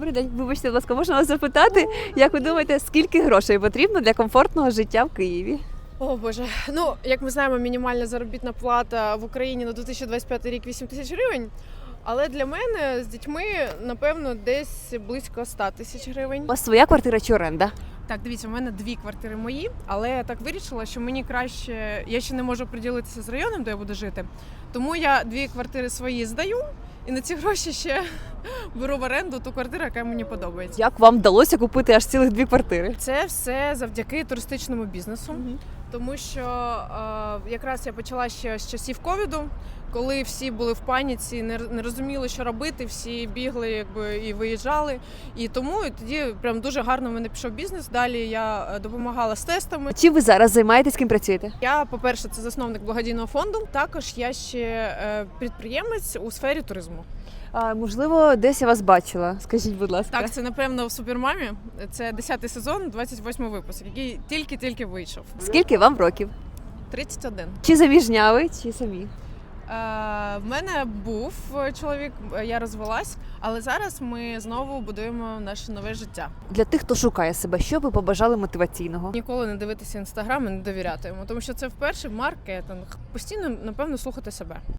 Добрий день. Вибачте, будь ласка, можна вас запитати, як ви думаєте, скільки грошей потрібно для комфортного життя в Києві? О боже, ну як ми знаємо, мінімальна заробітна плата в Україні на 2025 рік 8 тисяч гривень. Але для мене з дітьми напевно десь близько 100 тисяч гривень. У вас своя квартира чи оренда? Так, дивіться, у мене дві квартири мої, але я так вирішила, що мені краще. Я ще не можу приділитися з районом, де я буду жити. Тому я дві квартири свої здаю, і на ці гроші ще беру в оренду ту квартиру, яка мені подобається. Як вам вдалося купити аж цілих дві квартири? Це все завдяки туристичному бізнесу. тому що е, якраз я почала ще з часів ковіду, коли всі були в паніці, не, не розуміли, що робити, всі бігли, якби і виїжджали. І тому і тоді прям дуже гарно в мене пішов бізнес. Далі я е, допомагала з тестами. Чим ви зараз займаєтесь, ким працюєте? Я, по-перше, це засновник благодійного фонду. Також я ще е, підприємець у сфері туризму. А, можливо, десь я вас бачила. Скажіть, будь ласка. Так, це напевно в супермамі. Це 10-й сезон, 28 випуск, який тільки-тільки вийшов. Скільки вам років? 31. Чи заміжня ви, чи самі? Е, В мене був чоловік, я розвелась, але зараз ми знову будуємо наше нове життя. Для тих, хто шукає себе, що ви побажали мотиваційного? Ніколи не дивитися інстаграм і не довіряти йому, тому що це вперше маркетинг. Постійно, напевно, слухати себе.